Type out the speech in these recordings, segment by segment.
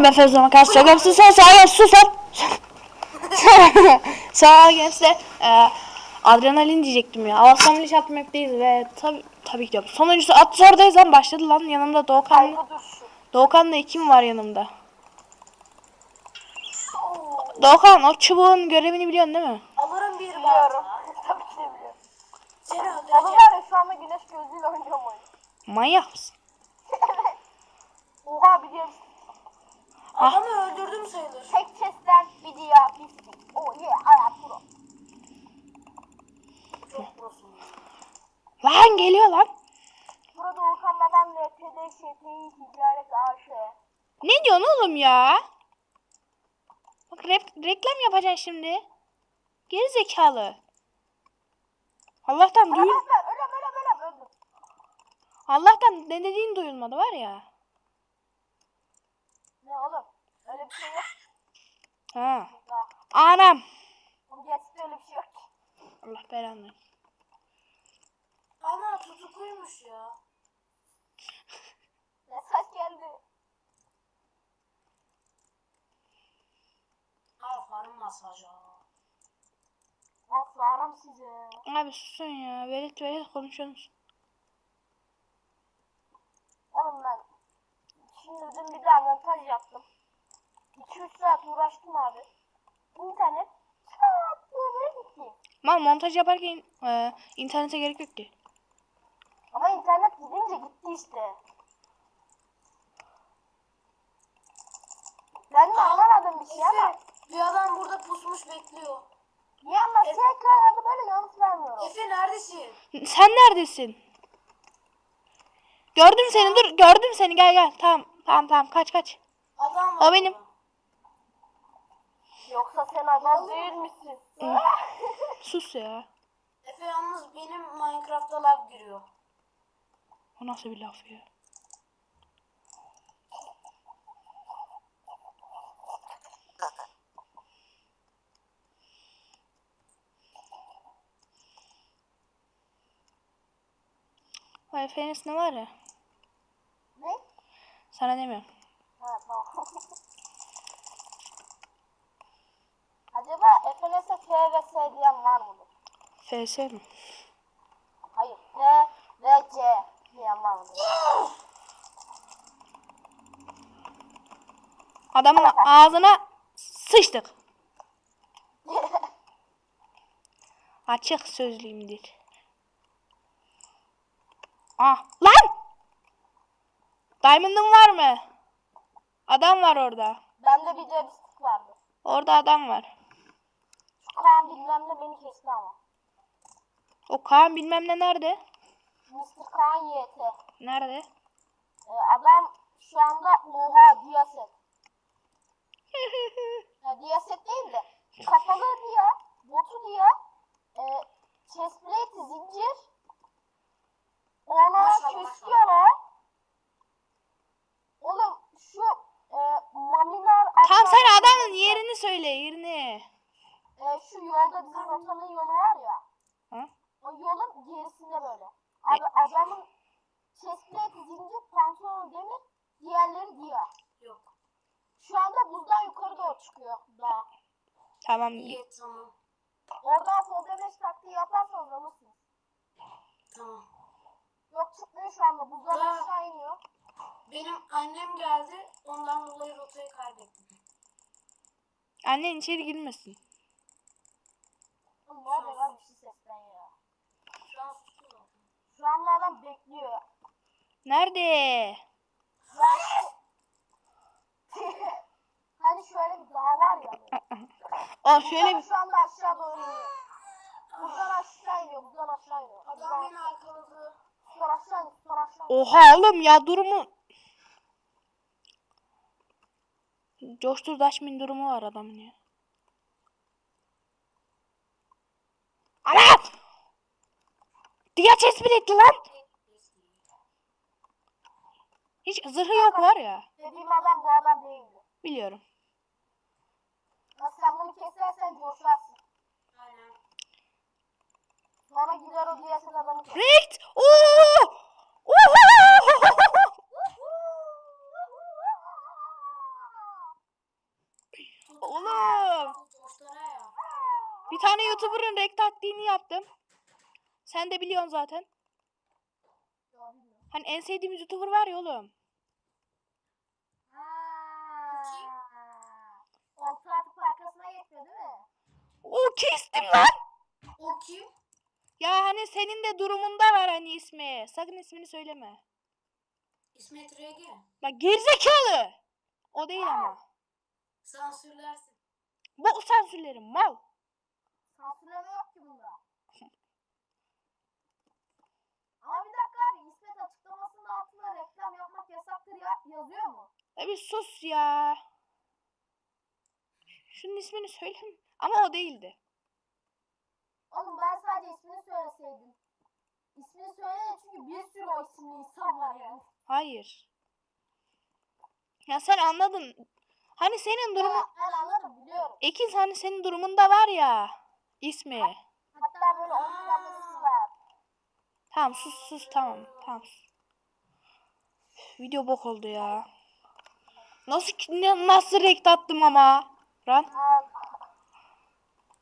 Merhaba efendim makas çok hepsi sen sağ sus sen. Sağ gençler. Ee, adrenalin diyecektim ya. Avastanlı iş atmaktayız ve tabi tabii ki de. Sonuncusu at sordayız lan başladı lan. Yanımda Doğukan. Dursun. Doğukan'la kim var yanımda? Doğukan o çubuğun görevini biliyorsun değil mi? Alırım bir Biliyorum. Tabii ki de biliyorum. Seni öldüreceğim. var ya şu anda güneş gözlüğüyle oynuyorum oyunu. Manyak mısın? Oha bir diğer Adamı öldürdüm sayılır. tek chest'ten bir diğer pislik. Oh yeah hayat pro. Çok prosun. Lan geliyor lan. Burada Okan Baban LTD ŞTİ Ticaret AŞ. Ne diyorsun oğlum ya? Bak rep- reklam yapacaksın şimdi. Geri zekalı. Allah'tan duyul Arkadaşlar ölüm ölüm ölüm öldüm. Allah'tan ne dediğin duyulmadı var ya. Ne oğlum? Öyle bir şey yok. Ha. Anam. Bu gerçekten öyle bir şey yok. Allah belanı. Ana tutukluymuş ya. Mesaj geldi. Aferin masajı. Aferin size. Abi susun ya. Velet velet konuşuyorsunuz. Oğlum ben şimdi dün bir daha montaj yaptım. 2-3 saat uğraştım abi. İnternet böyle gitti. Mal montaj yaparken e, internete gerek yok ki. Ama internet gidince gitti işte. Ben de anlamadım bir şey ama Efe bir adam burada pusmuş bekliyor. bir anda şey ekranlarda böyle yanıt vermiyorum. Efe neredesin? Sen neredesin? Gördüm seni dur gördüm seni gel gel. Tamam tamam tamam kaç kaç. Adam var. O benim. burada. Yoksa sen adam değil misin? Sus ya. Efe yalnız benim Minecraft'ta lag giriyor. O nasıl bir laf ya? Vay Fenis ne var ya? ne? Sana demiyorum. Ha tamam. FLS'e F ve S diyen var mıdır? FS mi? Hayır. F ve C diyen var mıdır? Adamın ağzına sıçtık. Açık sözlüyümdür. Ah lan! Diamond'ın var mı? Adam var orada. Bende bir stick vardı. Orada adam var. Kaan bilmem ne beni kesti ama. O Kaan bilmem ne nerede? Mr. Kaan YT. Nerede? Ee, adam şu anda oha Diyaset. ya Diyaset değil de kafalı diye, botu diye, e, chestplate zincir, ona Maşallah, Cristiano, oğlum şu e, Maminar Tam sen aşağı- adamın yerini söyle yerini. e, şu yolda bizim rotanın yolu var ya, Ha? o yolun gerisinde böyle. Abi adamın chestplate zincir, pantolon demir, diğerleri diye. Yok. Şu anda buzdan yukarı doğru çıkıyor daha. Tamam. İyi tamam. Oradan sol demeç taktiği yaparsanız alırsınız. Tamam. Yok çıkmıyor şu anda. Buzdan Daha- aşağı iniyor. Benim annem geldi. Ondan dolayı rotayı kaybettim. Annen içeri girmesin. Ne oluyor lan bir şey sesten ya. Şu an. Şu anda adam bekliyor. Nerede? hani şöyle bir dağ var ya. böyle. Aa şöyle bir Şu anda aşağı doğru iniyor. Buzdan aşağı iniyor. Buzdan aşağı iniyor. Adam beni arkaladı. buzdan aşağı iniyor. Buzdan aşağı iniyor. Oha oğlum ya durumu Coştur Daşmin durumu var adamın ya. Ana! Diğer tespit etti lan. Hiç zırhı yok var ya. Dediğim adam bu adam değildi. Biliyorum. Sen bunu kesersen coşarsın. Aynen. Sonra gider o diyesin adamı keser. Rikt! Oo! Oho! oğlum. Bir tane YouTuber'ın renk taktiğini yaptım. Sen de biliyorsun zaten. Hani en sevdiğimiz YouTuber var ya oğlum. Orta atıp arkasına geçiyor değil mi? O kestim lan. O kim? Ya hani senin de durumunda var hani ismi. Sakın ismini söyleme. İsmet RG. Bak gerizekalı. O değil ama. Sansürlersin. Bu sansürlerim mal. Sansürleme yok ki bunda. Ama bir dakika abi İsmet açıklamasının altında reklam yapmak yasaktır ya yazıyor mu? Ya bir sus ya. Şunun ismini söyleme. Ama o değildi. Oğlum ben sadece ismini söyleseydim. İsmini söyle çünkü bir sürü o isimli insan var yani. Hayır. Ya sen anladın. Hani senin durumun... Ben anladım biliyorum. Ekin hani senin durumunda var ya. ismi. Hatta böyle onun kendisi var. Tamam sus sus tamam. Tamam sus. Video bok oldu ya. Nasıl nasıl renk attım ama. Ran.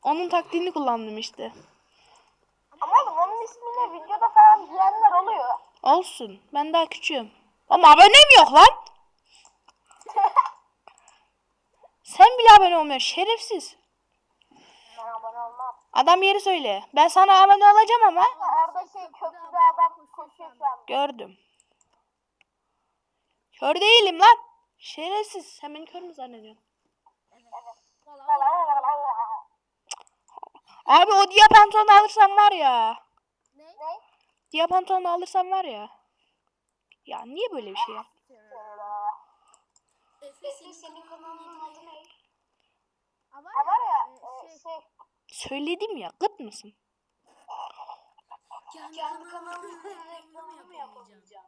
Onun taktiğini kullandım işte. Ama oğlum onun ismini videoda falan diyenler oluyor. Olsun. Ben daha küçüğüm. Ama abonem yok lan. Sen bile abone olmuyorsun. Şerefsiz. Ben abone olmam. Adam yeri söyle. Ben sana abone olacağım ama. Orada şey köprüde adam koşuyor şu an. Gördüm. Kör değilim lan. Şerefsiz. Sen beni kör mü zannediyorsun? Abi o diye pantolonu alırsam var ya. Ne? Diye pantolonu alırsam var ya. Ya niye böyle bir şey yap? Efe senin kanalının adı ne? Ha var ya şey Söyledim ya. Gıt mısın? Kendi kanalının reklamı mı yapamayacağım?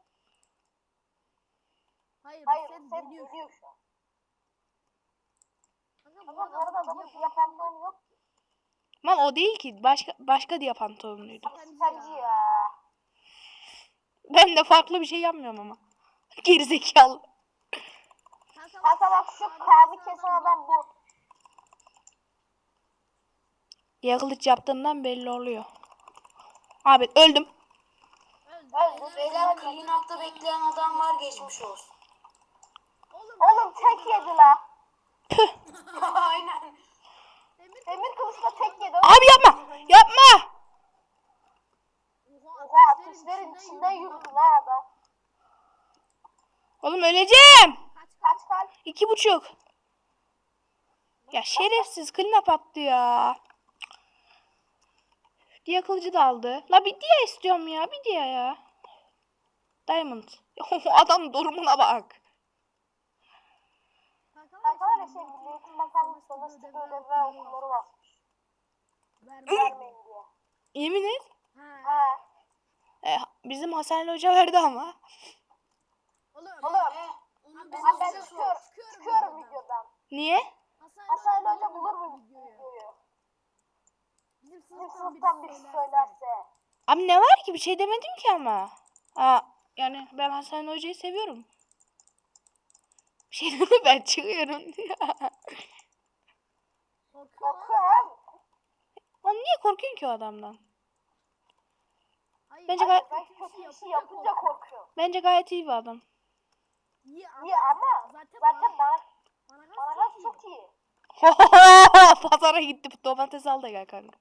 hayır, hayır sen geliyor şu an. Ama bu arada adamın yapan yok. Lan o değil ki. Başka başka diye ya. Ben de farklı bir şey yapmıyorum ama. Gerizekalı. Kanka bak şu kahve kesen adam bu. Ya kılıç yaptığımdan belli oluyor. Abi öldüm. Öldü. Beyler clean bekleyen adam var geçmiş olsun. Oğlum tek yedi la. Aynen. Demir kılıçla tek yedi. Abi yapma. Yapma. Oha ateşlerin içinde yürüdü la adam. Oğlum öleceğim. Kaç kalp? İki buçuk. Ya şerefsiz up attı ya. Diye kılıcı da aldı. La bir diye istiyorum ya. Bir diye ya. Diamond. Adam durumuna bak. Kanka var ya şey Ödev ve okulları. Vermeyin diye. Yemin et. Ha. E, bizim Hasan Ali Hoca verdi ama. Oğlum. Onu Ben, ben çıkıyorum, çıkıyorum videodan. Niye? Hasan Ali Hoca bulur mu videoyu? Bizim sınıftan birisi söylerse. Abi ne var ki? Bir şey demedim ki ama. Aa, yani ben Hasan Hoca'yı seviyorum. Bir şey dedim ben çıkıyorum. Korkuyorum. Oğlum niye korkuyorsun ki o adamdan? Hayır, Bence hayır, gay- ben kötü bir şey yapınca korkuyorum. Bence gayet iyi bir adam. İyi ama zaten, bana, bana gaz çok iyi. Pazara gitti. Domates al da gel kanka.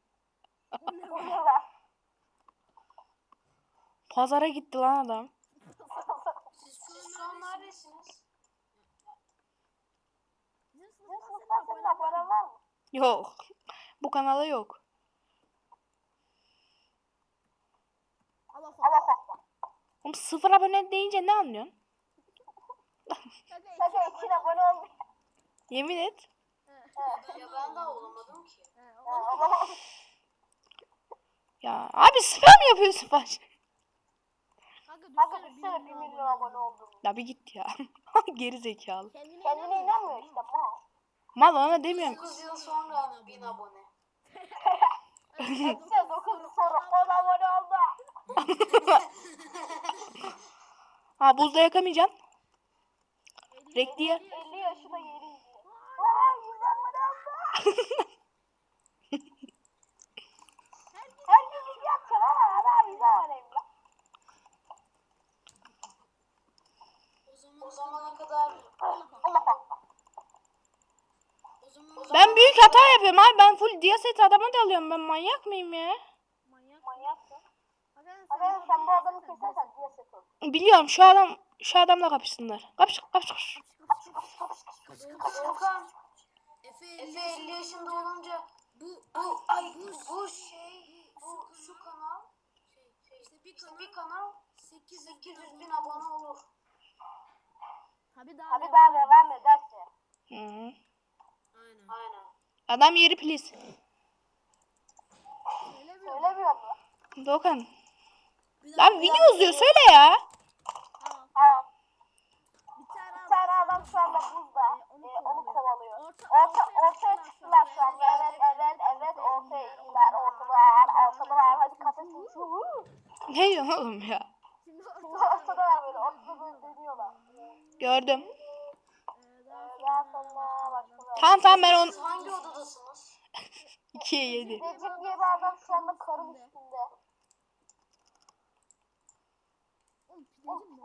O ne lan? Pazara gitti lan adam. Siz şu an neredesiniz? Bizim sınıftan senin abonen var mı? Yok. Bu kanala yok. Allah Allah. Oğlum sıfır abone deyince ne anlıyorsun? Şaka için abone ol. Yemin et. Ya ben daha olamadım ki. Ya abi spam yapıyorsun baş. Kanka düşsene 1 milyon abone oldum. Ya bir git ya. Geri zekalı. Kendine inanmıyor işte mal. Mal ona demiyorum. 9 yıl sonra 1000 abone. İşte 9 yıl sonra 10 abone oldu. Ha buzda yakamayacaksın. Rekli yer. 50 yaşında yeri izliyor. Aa 100 abone oldu. Her gün video ama. O zaman o zamana kadar Allah Allah. o zaman Ben büyük hata yapıyorum abi. Ben full diyaset adama dalıyorum. Ben manyak mıyım ya? Manyaksın. Aga sen bu adamı kesersen diye set ol. Biliyorum şu adam şu adamla kapışsınlar. Kapış kapış kapış. Efe 50, 50 yaşında olunca bu bu ay bu, bu şey bu şu kanal şey, işte bir kanal, bir kanal 800 bin abone olur. Tabi daha devam ederse. Hı -hı. Aynen. Adam yeri please. Söylemiyor mu? Doğukan. Bir Lan video uzuyor söyle ya. Bir tane adam şu anda buzda. Ee, onu kovalıyor. Orta, ortaya çıktılar şu anda. Evet, evet, evet. Ortaya çıktılar. Ortalar, ortalar. Hadi kafasını şu. Ne diyorsun oğlum ya? Ortadalar böyle. Ortada böyle dönüyorlar. Gördüm. Ee, Daha sonra başka bir Tamam tamam ben on Siz hangi odadasınız? 2'ye 7. Recep diye bir adam şu anda karın üstünde. Oğlum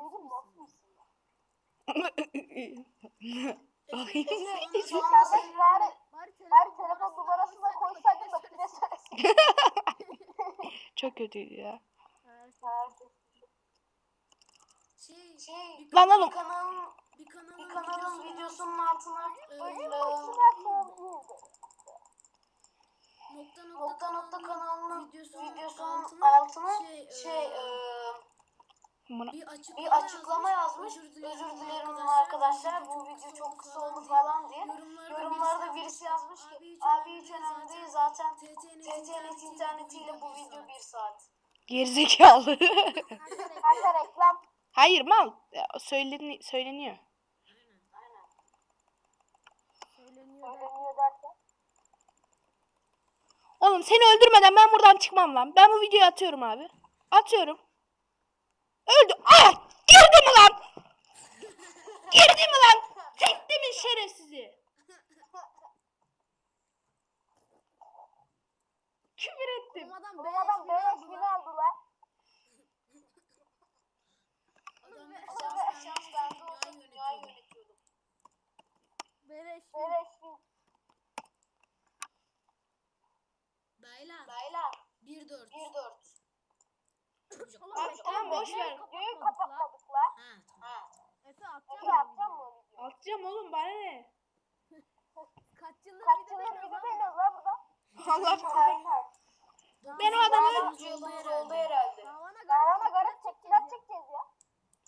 pidecim nasıl mısın? Kardeş bari, bari telefon numarasını da koysaydın da pide söylesin. Çok kötüydü ya. Şey, şey Lan oğlum. kanalın bir kanalın, bir kanalın videosunun altına e, e, sorumluydu. nokta nokta nokta kanalının videosunun videosunun altına altına şey, şey e, Buna- bir açıklama, bir açıklama yazmış. Özür dilerim, arkadaşlar. Bu video çok kısa oldu falan diye. Yorumlarda birisi yazmış ki abi hiç önemli değil zaten TTNet internetiyle bu video bir saat. Gerizekalı. Kanka reklam. Hayır mal. Söyleni söyleniyor. Aynen. Oğlum seni öldürmeden ben buradan çıkmam lan. Ben bu videoyu atıyorum abi. Atıyorum. Öldü. Ah! Girdi mi lan? Girdi mi lan? Çekti mi şerefsizi? Küfür ettim. Bu adam beyaz bin aldı Beleş bin. Beyler. Beyler. 1-4. 1-4. Abi tamam boş ver. Videoyu kapatmadık lan. Ha tamam. Efe atacağım mı o videoyu? Atacağım oğlum bana ne? Kaç yıldır video beğeniyoruz lan burada? Allah Ben o adamı öl- Yıldız oldu herhalde. Davana garip çekeceğiz ya.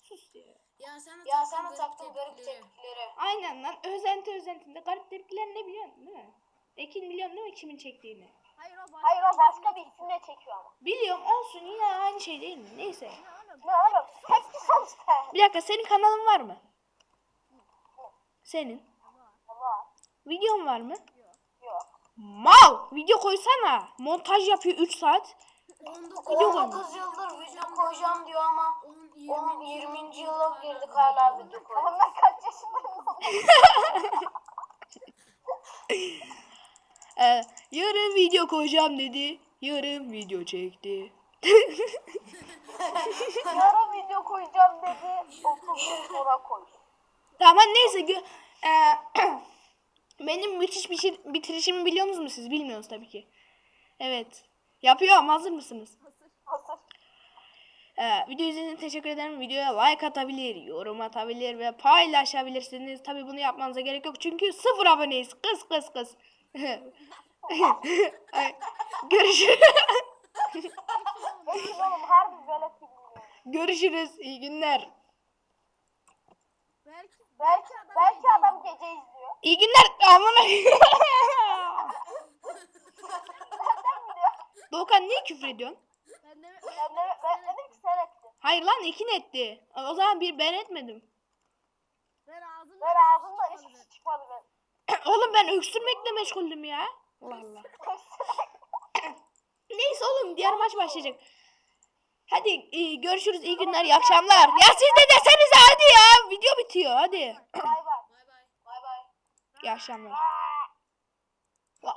Sus ya. Ya sen de Ya taktın sana garip taktım garip tepkileri. tepkileri. Aynen lan. Özenti özentinde garip tepkiler ne biliyorsun değil mi? Ekin biliyorsun değil mi kimin çektiğini? Hayır o başka bir isimle çekiyor ama. Biliyorum olsun yine aynı şey değil mi? Neyse. Ne oğlum? Tepki sonuçta. Bir dakika senin kanalın var mı? Senin. Ama Videon var mı? yok. Mal! Video koysana. Montaj yapıyor 3 saat. 19, Video 19 yıldır video koyacağım diyor ama 10 20. yıla girdik hala video koy. Oğlum ben kaç yaşındayım? Ee, yarın video koyacağım dedi. Yarın video çekti. Yarın video koyacağım dedi. 30 yıl sonra koy. Tamam neyse. gö- Ee, benim müthiş bir şey, bitirişimi biliyor musunuz siz? Bilmiyorsunuz tabii ki. Evet. Yapıyorum. Hazır mısınız? Ee, video izlediğiniz için teşekkür ederim. Videoya like atabilir, yorum atabilir ve paylaşabilirsiniz. Tabi bunu yapmanıza gerek yok çünkü sıfır aboneyiz. Kız kız kız. Görüşürüz. Görüşürüz. İyi günler. Belki, belki adam gece izliyor. İyi günler. Amına. Doğukan niye küfür ediyorsun? Ben, de, ben, de, ben dedim ki sen ettin. Hayır lan Ekin etti. O zaman bir ben etmedim. Ben ağzımdan hiçbir şey çıkmadı ben. oğlum ben öksürmekle meşguldüm ya. Allah Allah. Neyse oğlum diğer maç başlayacak. Hadi e, görüşürüz. iyi günler, iyi akşamlar. Ya siz de desenize hadi ya. Video bitiyor hadi. Bay bay. Bay bay. Bay bay. İyi akşamlar.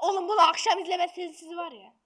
Oğlum bunu akşam izlemezseniz sizi var ya.